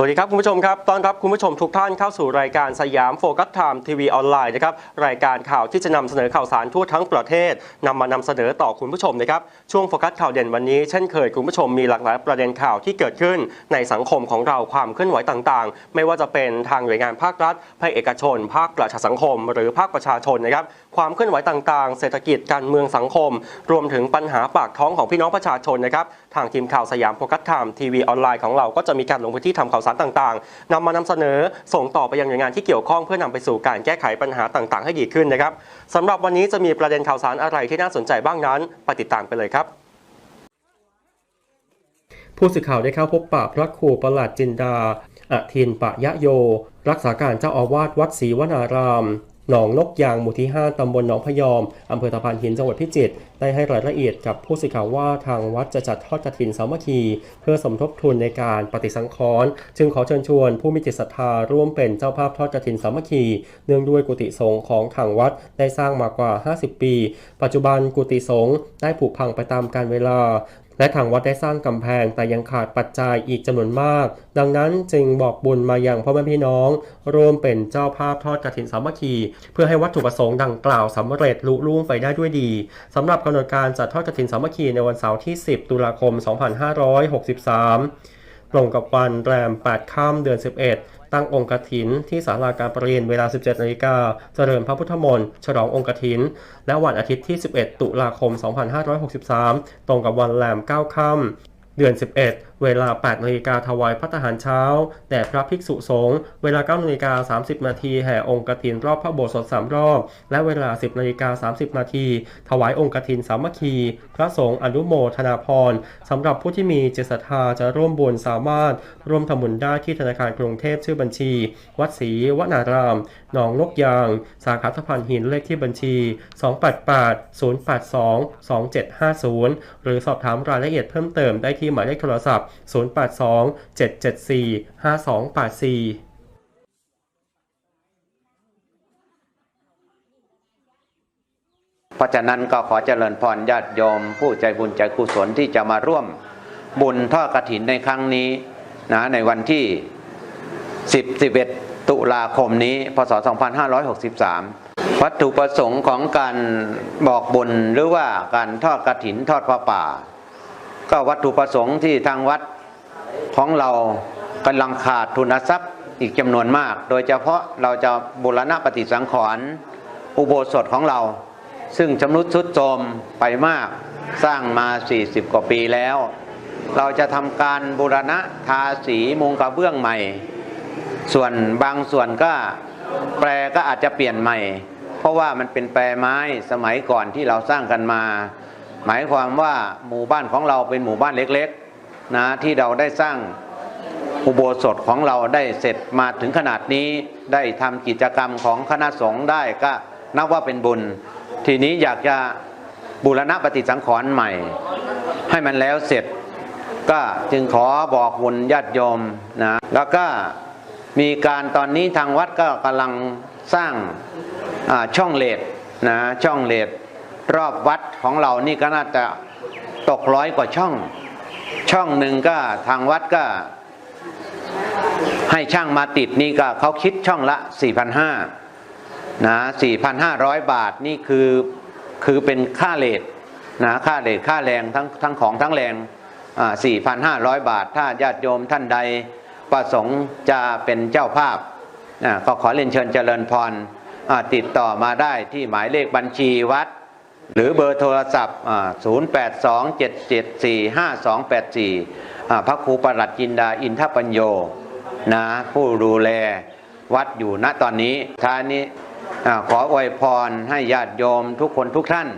สวัสดีครับคุณผู้ชมครับต้อนรับคุณผู้ชมทุกท่านเข้าสู่รายการสยามโฟกัสไทม์ทีวีออนไลน์นะครับรายการข่าวที่จะนำเสนอข่าวสารทั่วทั้งประเทศนำมานำเสนอต่อคุณผู้ชมนะครับช่วงโฟกัสข่าวเด่นวันนี้เช่นเคยคุณผู้ชมมีหลากหลายประเด็นข่าวที่เกิดขึ้น ในสังคมของเราความเคลื่อนไหวต่างๆ ไม่ว่าจะเป็นทางหน่วยงานภาครัฐภาคเอกชน ภาคประชาสังคม หรือภาคประชาชนนะครับความเคลื่อนไหวต่างๆ เศรษฐกิจการเมืองสังคม รวมถึงปัญหาปากท้องของพี่น้องประชาชนนะครับทางทีมข่าวสยามโฟกัสไทม์ทีวีออนไลน์ของเราก็จะมีการลงพื้นที่ทำข่าวารต่างๆนำมานำเสนอส่งต่อไปยังหน่วยงานที่เกี่ยวข้องเพื่อนำไปสู่การแก้ไขปัญหาต่างๆ ให้ดีขึ้นนะครับสำหรับวันนี้จะมีประเด็นข่าวสารอะไรที่น่าสนใจบ้างนั้นไปติดตามไปเลยครับผู้สื่อข่าวได้เข้าพบปะพระครูประหลัดจินดาอทินปะยะโย รักษาการเจ้าอาวาสวัดศรีวนาราม หนองนกยางหมู่ที่ 5 ตำบลหนองพยอม อำเภอตะพานหินจังหวัดพิจิตร ได้ให้รายละเอียดกับผู้สื่อข่าวว่าทางวัดจะจัดทอดกฐินสามัคคี เพื่อสมทบทุนในการปฏิสังขรณ์จึงขอเชิญชวนผู้มีจิตศรัทธาร่วมเป็นเจ้าภาพทอดกฐินสามัคคี เนื่องด้วยกุฏิสงฆ์ของทางวัดได้สร้างมากว่า 50 ปี ปัจจุบันกุฏิสงฆ์ได้ผุพังไปตามกาลเวลา และทางวัดได้สร้างกำแพงแต่ยังขาดปัจจัยอีกจำนวนมาก ดังนั้นจึงบอกบุญมาอย่างพ่อแม่พี่น้องร่วมเป็นเจ้าภาพทอดกฐินสามัคคี เพื่อให้วัตถุประสงค์ดังกล่าวสำเร็จลุล่วงไปได้ด้วยดีสำหรับกำหนดการจัดทอดกฐินสามัคคีในวันเสาร์ที่ 10 ตุลาคม 2563 ตรงกับวันแรม 8 ค่ำเดือน 11 ตั้งองค์กฐิน ที่ศาลาการประเรียนเวลา 17นาฬิกาเจริญพระพุทธมนต์ฉลององค์กฐิน และวันอาทิตย์ที่ 11 ตุลาคม 2563 ตรงกับวันแรม 9 ค่ำเดือน 11 เวลา8นาฬิกาถวายพระทหารเช้า แด่พระภิกษุสงฆ์เวลา9นาฬิกา30 นาทีแห่องค์กฐินรอบพระโบสถ์3รอบ และเวลา 10นาฬิกา30 นาทีถวายองค์กฐินสามัคคี พระสงฆ์อนุโมทนาพรสำหรับผู้ที่มีเจตศรัทธาจะร่วมบุญสามารถ ร่วมทำบุญได้ที่ธนาคารกรุงเทพชื่อบัญชี วัดศรีวนาราม หนองนกยาง สาขาสะพานหินเลขที่บัญชี 288 082 2750 หรือสอบถามรายละเอียดเพิ่มเติมได้ที่หมายเลขโทรศัพท์082 774 5284เพราะฉะนั้นก็ขอเจริญพรญาติโยม ผู้ใจบุญใจกุศลที่จะมาร่วมบุญทอดกฐินในครั้งนี้นะในวันที่ 10 11 ตุลาคมนี้ พศ 2563 วัตถุประสงค์ของการบอกบุญหรือว่าการทอดกฐินทอดพระป่า ก็วัตถุประสงค์ที่ทางวัดของเรากำลังขาดทุนทรัพย์อีกจำนวนมาก โดยเฉพาะเราจะบูรณะปฏิสังขรณ์อุโบสถของเรา ซึ่งชำรุดทรุดโทรมไปมากสร้างมา 40 กว่าปีแล้ว เราจะทำการบูรณะทาสีมุงกระเบื้องใหม่ ส่วนบางส่วนก็แปรก็อาจจะเปลี่ยนใหม่ เพราะว่ามันเป็นแปรไม้สมัยก่อนที่เราสร้างกันมา หมายความว่าหมู่บ้านของเราเป็นหมู่บ้านเล็กๆนะที่เราได้สร้างอุโบสถของเราได้เสร็จมาถึงขนาดนี้ได้ทำกิจกรรมของคณะสงฆ์ได้ก็นับว่าเป็นบุญ ทีนี้อยากจะบูรณะปฏิสังขรณ์ใหม่ ให้มันแล้วเสร็จ ก็จึงขอบอกบุญญาติโยมนะแล้วก็มีการตอนนี้ทางวัดก็กำลังสร้างช่องเลดนะช่องเลด รอบวัดของเรานี่ก็น่าจะตกร้อยกว่าช่อง ช่องหนึ่งก็ทางวัดก็ ให้ช่างมาติดนี่ก็เขาคิดช่องละ 4,500นะ4,500 บาทนี่คือคือเป็นค่าเลทนะค่าเลทค่าแรงทั้งทั้งของทั้งแรงอ่า4,500 บาท ถ้าญาติโยมท่านใดประสงค์จะเป็นเจ้าภาพอ่าก็ขอเรียนเชิญเจริญพรติดต่อมาได้ที่หมายเลขบัญชีวัด หรือเบอร์โทรศัพท์อ่า0827745284อ่พระครูประหลัดจินดาอินทปัญโยนะผู้ดูแลวัดอยู่ณตอนนี้ท้ายนี้ขออวยพรให้ญาติโยมทุกคนทุกท่าน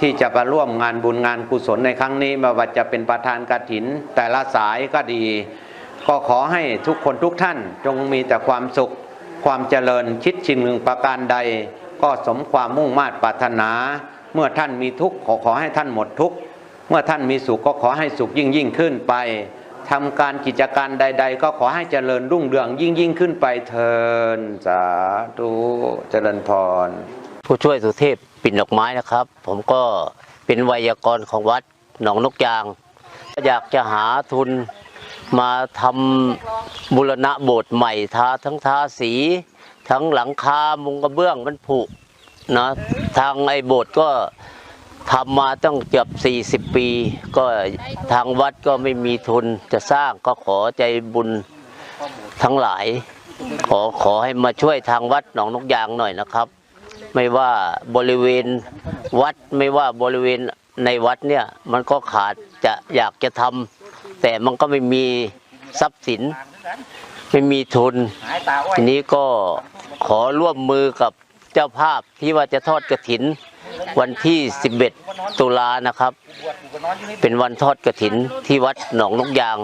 ที่จะมาร่วมงานบุญงานกุศลในครั้งนี้ไม่ว่าจะเป็นประธานกฐิน แต่ละสายก็ดี ก็ขอให้ทุกคนทุกท่าน จงมีแต่ความสุข ความเจริญคิดชิงหนึ่งประการใด ก็สมความมุ่งมา่ปรารถนา เมื่อท่านมีทุกข์ขอขอให้ท่านหมดทุกข์เมื่อท่านมีสุขก็ขอให้สุขยิ่งยิ่งขึ้นไปทำการกิจการใด ๆ ก็ขอให้เจริญรุ่งเรืองยิ่งยิ่งขึ้นไปเทินสาธุเจริญพร ผู้ช่วยสุเทพปิ่นดอกไม้นะครับ ผมก็เป็นไวยากรณ์ของวัดหนองนกยางอยากจะหาทุนมาทำบุรณะโบสถ์ใหม่ทาทั้งทาสี ทั้งหลังคามุงกระเบื้องมันผุ นะทางไอ้โบสถ์ก็ทำมาตั้งเกือบ40 ปี ก็ทางวัดก็ไม่มีทุนจะสร้างก็ขอใจบุญทั้งหลาย ขอขอให้มาช่วยทางวัดหนองนกยางหน่อยนะครับ ไม่ว่าบริเวณวัดไม่ว่าบริเวณในวัดเนี่ยมันก็ขาดจะอยากจะทำแต่มันก็ไม่มีทรัพย์สิน ไม่มีทุนทีนี้ก็ขอร่วมมือกับ เจ้าภาพที่ว่าจะทอดกระถิน วันที่ 11 ตุลานะครับ เป็นวันทอดกระถินที่วัดหนองนกยาง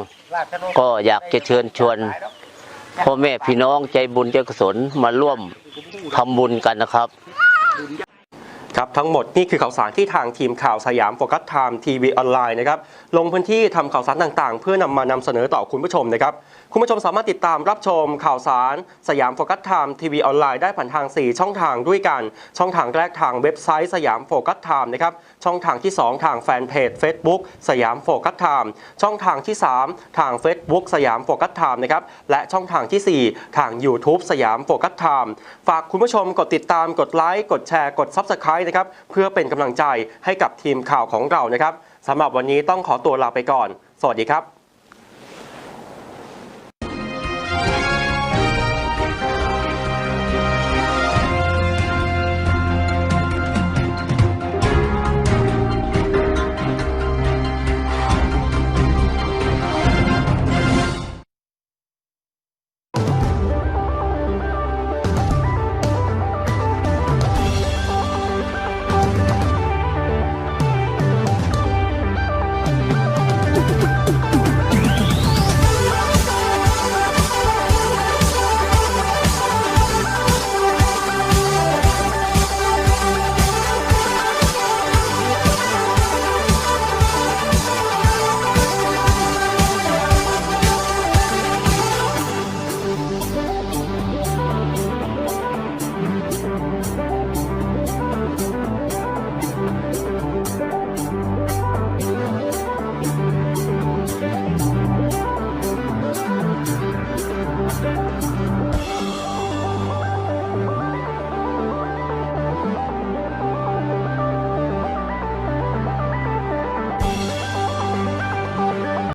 ก็อยากจะเชิญชวนพ่อแม่พี่น้องใจบุญใจกุศลมาร่วมทำบุญกันนะครับ ครับทั้งหมดนี่คือข่าวสารที่ทางทีมข่าวสยามโฟกัสไทม์ทีวีออนไลน์นะครับลงพื้นที่ทำข่าวสารต่างๆ เพื่อนำมานำเสนอต่อคุณผู้ชมนะครับคุณผู้ชมสามารถติดตามรับชมข่าวสาร สยามโฟกัสไทม์ทีวีออนไลน์ได้ผ่านทาง 4 ช่องทางด้วยกัน ช่องทางแรกทางเว็บไซต์สยามโฟกัสไทม์นะครับช่องทางที่ 2 ทางแฟนเพจ Facebook สยามโฟกัสไทม์ช่องทางที่ 3 ทาง Facebook สยามโฟกัสไทม์นะครับและช่องทางทีสี่4 ทาง YouTube สยามโฟกัสไทม์ฝากคุณผู้ชมกดติดตามกดไลค์กดแชร์กด Subscribe นะครับเพื่อเป็นกำลังใจให้กับทีมข่าวของเรานะครับสำหรับวันนี้ต้องขอตัวลาไปก่อน สวัสดีครับ